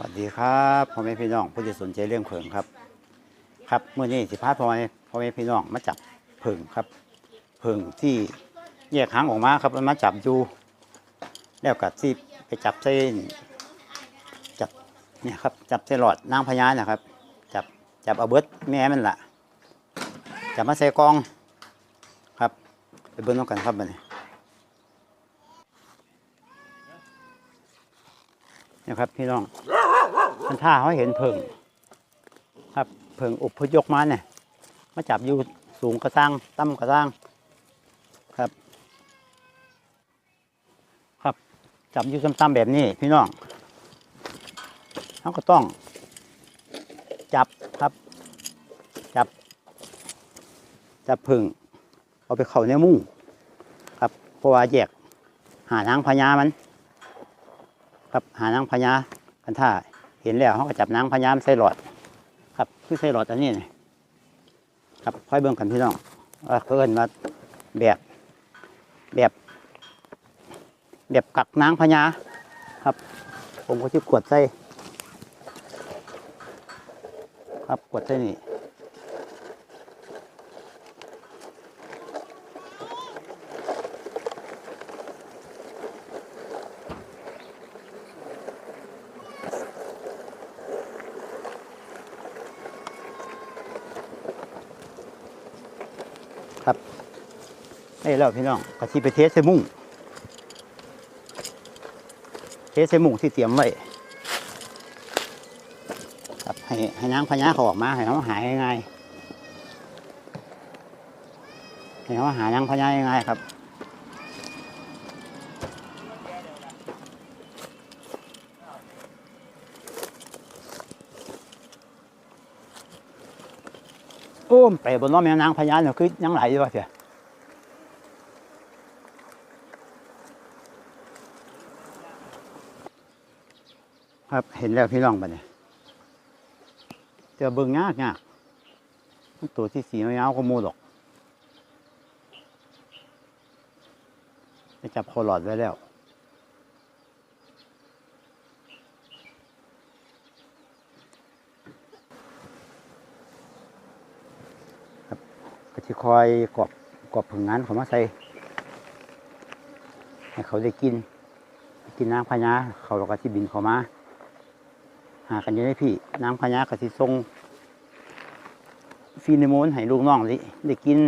วัสดีครับพ่อแม่พี่น้องผู้ที่สนใจเรื่องเผิงครับ ครับเมื่อนี้สิพาพ่อแม่พ่อแม่พี่น้องมาจับเผิงครับเผิงที่แยกหางออกมาครับมันมาจับอยู่แล้วกับที่ไปจับเส้นจับเนี่ยครับจับเส้นหลอดนางพญานะครับ จับจับเอาเบิดแม่มันละจับมาใส่กล่องครับ ไปเบิ้งน้องกันครับบัดนี้นะครับพี่น้อง มันท่าเขาเห็นเพิงครับเพิงอุบพยกมาเนี่ยมาจับอยู่สูงกระซังต่ำกระซังครับ ครับจับอยู่ต่ำๆแบบนี้พี่น้องเขาก็ต้อง จับครับ จับ จับเพิงเอาไปเข่าในมุ้งครับเพราะว่าแยกหานางพญามัน ครับหานางพญากันท่า เห็นแล้วเขาก็จับนางพญามนใส่หลอด ครับคือใส่หลอดอันนี้นี่ครับค่อยเบิ่งกันพี่น้องว่าเพิ่นว่าแบบแบบแบบกักนางพญาครับ ผมก็จะกดใส่ครับกดใส่นี่ ครับได้แล้วพี่น้องกะทิไปเทสใส่มุ้งเทสใส่มุ้งที่เตรียมไว้ครับให้ให้นางพญาเขาออกมาให้เขาหายง่ายๆให้เขาหานางพญาง่ายๆครับ โอ้มไปบนล้องแม่นางพญาเนี่ยคือยังไหลอยู่วะเสียครับเห็นแล้วพี่น้องปะเนี่ยเจอเบิ่งยากยากตัวที่สียาวๆก็มูดอกไปจับโคหลอดไว้แล้ว ก็จะคอยกอบกอบผึ่งงานเขามาใส่ให้เขาได้กิน กินน้ำพญาเขาเราก็ที่บินเขามา หากันอยู่ได้พี่ น้ำพญาก็ที่ทรงฟีนิโมนให้ลูกน้องได้ได้กิน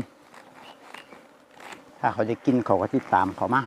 ถ้าเขาได้กินเขาก็ที่ตามเขามา